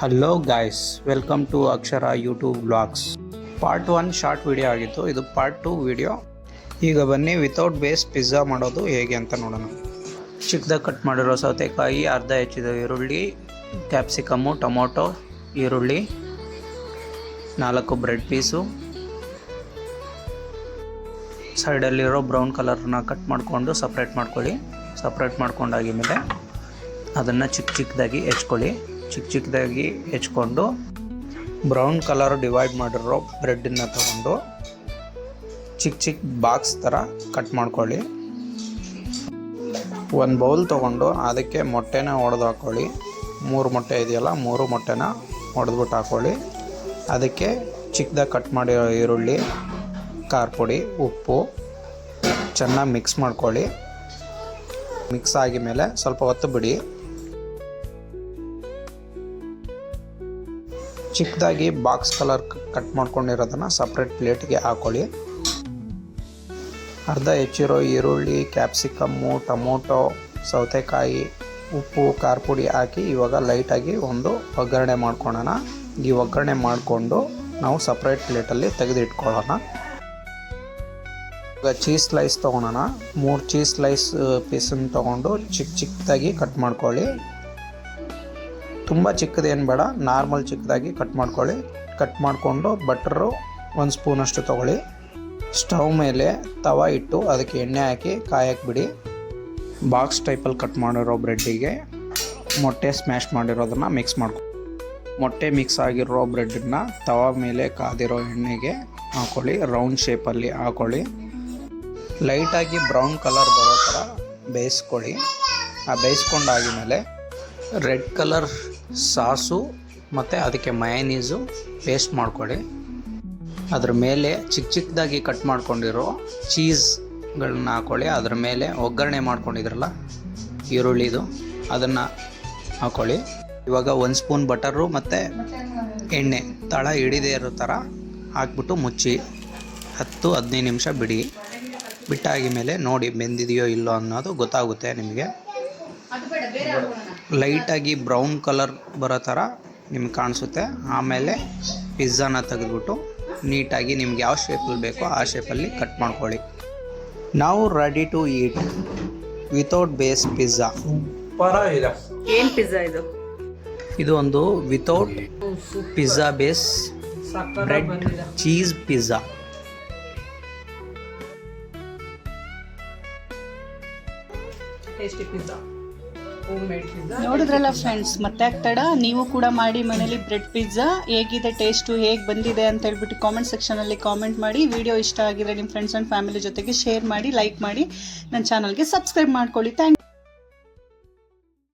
Hello guys welcome to Akshara YouTube vlogs part one short video ಆಗಿತ್ತು. ಇದು part two video ಈಗ ಬನ್ನಿ without base pizza ಮಾಡೋದು ಹೇಗೆ ಅಂತ ನೋಡೋಣ. ಚಿಕ್ಕದಾಗಿ ಕಟ್ ಮಾಡಿರೋ ಸೌತೆಕಾಯಿ, ಅರ್ಧ ಹೆಚ್ಚಿದ ಈರುಳ್ಳಿ ಕ್ಯಾಪ್ಸಿಕಮ್ಮು ಟೊಮೊಟೊ ಈರುಳ್ಳಿ, ನಾಲ್ಕು ಬ್ರೆಡ್ ಪೀಸು ಸೈಡಲ್ಲಿರೋ ಬ್ರೌನ್ ಕಲರ್ನ ಕಟ್ ಮಾಡಿಕೊಂಡು ಸಪ್ರೇಟ್ ಮಾಡ್ಕೊಳ್ಳಿ. ಸಪ್ರೇಟ್ ಮಾಡ್ಕೊಂಡಾಗಿದ್ಮೇಲೆ ಅದನ್ನು ಚಿಕ್ಕ ಚಿಕ್ಕದಾಗಿ ಹೆಚ್ಕೊಳ್ಳಿ. ಚಿಕ್ಕ ಚಿಕ್ಕದಾಗಿ ಹೆಚ್ಕೊಂಡು ಬ್ರೌನ್ ಕಲರ್ ಡಿವೈಡ್ ಮಾಡಿರೋ ಬ್ರೆಡ್ಡನ್ನು ತಗೊಂಡು ಚಿಕ್ಕ ಚಿಕ್ಕ ಬಾಕ್ಸ್ ಥರ ಕಟ್ ಮಾಡ್ಕೊಳ್ಳಿ. ಒಂದು ಬೌಲ್ ತೊಗೊಂಡು ಅದಕ್ಕೆ ಮೊಟ್ಟೆನ ಒಡೆದು ಹಾಕ್ಕೊಳ್ಳಿ ಮೂರು ಮೊಟ್ಟೆ ಇದೆಯಲ್ಲ, ಮೂರು ಮೊಟ್ಟೆನ ಹೊಡೆದ್ಬಿಟ್ಟು ಹಾಕ್ಕೊಳ್ಳಿ ಅದಕ್ಕೆ ಚಿಕ್ಕದಾಗಿ ಕಟ್ ಮಾಡಿರೋ ಈರುಳ್ಳಿ, ಖಾರ ಪುಡಿ, ಉಪ್ಪು ಚೆನ್ನಾಗಿ ಮಿಕ್ಸ್ ಮಾಡ್ಕೊಳ್ಳಿ. ಮಿಕ್ಸ್ ಆಗಿ ಮೇಲೆ ಸ್ವಲ್ಪ ಹೊತ್ತು ಬಿಡಿ. ಚಿಕ್ಕದಾಗಿ ಬಾಕ್ಸ್ ಕಲರ್ ಕಟ್ ಮಾಡ್ಕೊಂಡಿರೋದನ್ನು ಸಪ್ರೇಟ್ ಪ್ಲೇಟ್ಗೆ ಹಾಕೊಳ್ಳಿ. ಅರ್ಧ ಹೆಚ್ಚಿರೋ ಈರುಳ್ಳಿ ಕ್ಯಾಪ್ಸಿಕಮ್ಮು ಟೊಮೊಟೊ, ಸೌತೆಕಾಯಿ, ಉಪ್ಪು ಖಾರ ಪುಡಿ ಹಾಕಿ ಇವಾಗ ಲೈಟಾಗಿ ಒಂದು ಒಗ್ಗರಣೆ ಮಾಡ್ಕೊಳ್ಳೋಣ. ಈ ಒಗ್ಗರಣೆ ಮಾಡಿಕೊಂಡು ನಾವು ಸಪ್ರೇಟ್ ಪ್ಲೇಟಲ್ಲಿ ತೆಗೆದಿಟ್ಕೊಳ್ಳೋಣ. ಈಗ ಚೀಸ್ ಸ್ಲೈಸ್ ತೊಗೊಳೋಣ. ಮೂರು ಚೀಸ್ ಸ್ಲೈಸ್ ಪೀಸನ್ನು ತೊಗೊಂಡು ಚಿಕ್ಕ ಚಿಕ್ಕದಾಗಿ ಕಟ್ ಮಾಡ್ಕೊಳ್ಳಿ. ತುಂಬ ಚಿಕ್ಕದೇನು ಬೇಡ, ನಾರ್ಮಲ್ ಚಿಕ್ಕದಾಗಿ ಕಟ್ ಮಾಡ್ಕೊಳ್ಳಿ. ಕಟ್ ಮಾಡಿಕೊಂಡು ಬಟ್ರು ಒಂದು ಸ್ಪೂನಷ್ಟು ತೊಗೊಳ್ಳಿ. ಸ್ಟವ್ ಮೇಲೆ ತವ ಇಟ್ಟು ಅದಕ್ಕೆ ಎಣ್ಣೆ ಹಾಕಿ ಕಾಯಕ್ಕೆ ಬಿಡಿ. ಬಾಕ್ಸ್ ಟೈಪಲ್ಲಿ ಕಟ್ ಮಾಡಿರೋ ಬ್ರೆಡ್ಡಿಗೆ ಮೊಟ್ಟೆ ಸ್ಮ್ಯಾಶ್ ಮಾಡಿರೋದನ್ನು ಮಿಕ್ಸ್ ಮಾಡ್ಕೊ ಮೊಟ್ಟೆ ಮಿಕ್ಸ್ ಆಗಿರೋ ಬ್ರೆಡ್ಡನ್ನ ತವ ಮೇಲೆ ಕಾದಿರೋ ಎಣ್ಣೆಗೆ ಹಾಕೊಳ್ಳಿ, ರೌಂಡ್ ಶೇಪಲ್ಲಿ ಹಾಕೊಳ್ಳಿ. ಲೈಟಾಗಿ ಬ್ರೌನ್ ಕಲರ್ ಬರೋ ಥರ ಬೇಯಿಸ್ಕೊಳ್ಳಿ. ಆ ಬೇಯಿಸ್ಕೊಂಡಾಗಿದ್ಮೇಲೆ ರೆಡ್ ಕಲರ್ ಸಾಸು ಮತ್ತು ಅದಕ್ಕೆ ಮಯನೀಸು ಪೇಸ್ಟ್ ಮಾಡ್ಕೊಳ್ಳಿ. ಅದ್ರ ಮೇಲೆ ಚಿಕ್ಕ ಚಿಕ್ಕದಾಗಿ ಕಟ್ ಮಾಡ್ಕೊಂಡಿರೋ ಚೀಸ್ಗಳನ್ನ ಹಾಕ್ಕೊಳ್ಳಿ ಅದ್ರ ಮೇಲೆ ಒಗ್ಗರಣೆ ಮಾಡ್ಕೊಂಡಿದ್ರಲ್ಲ ಈರುಳ್ಳಿದು ಅದನ್ನು ಹಾಕ್ಕೊಳ್ಳಿ ಇವಾಗ ಒಂದು ಸ್ಪೂನ್ ಬಟರು ಮತ್ತು ಎಣ್ಣೆ, ತಳ ಹಿಡಿದೇ ಇರೋ ಥರ ಹಾಕ್ಬಿಟ್ಟು ಮುಚ್ಚಿ. ಹತ್ತು ಹದಿನೈದು ನಿಮಿಷ ಬಿಡಿ. ಬಿಟ್ಟಾಗಿ ಮೇಲೆ ನೋಡಿ ಬೆಂದಿದೆಯೋ ಇಲ್ಲೋ ಅನ್ನೋದು ಗೊತ್ತಾಗುತ್ತೆ ನಿಮಗೆ. ಲೈಟಾಗಿ ಬ್ರೌನ್ ಕಲರ್ ಬರೋ ಥರ ನಿಮ್ಗೆ ಕಾಣಿಸುತ್ತೆ. ಆಮೇಲೆ ಪಿಜ್ಜಾನ ತೆಗೆದ್ಬಿಟ್ಟು ನೀಟಾಗಿ ನಿಮ್ಗೆ ಯಾವ ಶೇಪಲ್ಲಿ ಬೇಕೋ ಆ ಶೇಪಲ್ಲಿ ಕಟ್ ಮಾಡ್ಕೊಳ್ಳಿ. ನಾವು ready to eat without base pizza ಪರವಾಗಿಲ್ಲ. ಏನ್ ಪಿಜ್ಜಾ ಇದು? ಇದು ಒಂದು without pizza base bread cheese pizza tasty pizza ನೋಡಿದ್ರಲ್ಲ ಫ್ರೆಂಡ್ಸ್ ಮತ್ತೆ ಆಗ್ತಾಡ ನೀವು ಕೂಡ ಮಾಡಿ ಮನೇಲಿ ಬ್ರೆಡ್ ಪಿಜ್ಜಾ ಹೇಗಿದೆ ಟೇಸ್ಟು ಹೇಗೆ ಬಂದಿದೆ ಅಂತ ಹೇಳ್ಬಿಟ್ಟು ಕಾಮೆಂಟ್ ಸೆಕ್ಷನಲ್ಲಿ ಕಾಮೆಂಟ್ ಮಾಡಿ. ವಿಡಿಯೋ ಇಷ್ಟ ಆಗಿದ್ರೆ ನಿಮ್ಮ ಫ್ರೆಂಡ್ಸ್ ಅಂಡ್ ಫ್ಯಾಮಿಲಿ ಜೊತೆಗೆ ಶೇರ್ ಮಾಡಿ ಲೈಕ್ ಮಾಡಿ. ನನ್ನ ಚಾನಲ್ಗೆ ಸಬ್ಸ್ಕ್ರೈಬ್ ಮಾಡ್ಕೊಳ್ಳಿ. ಥ್ಯಾಂಕ್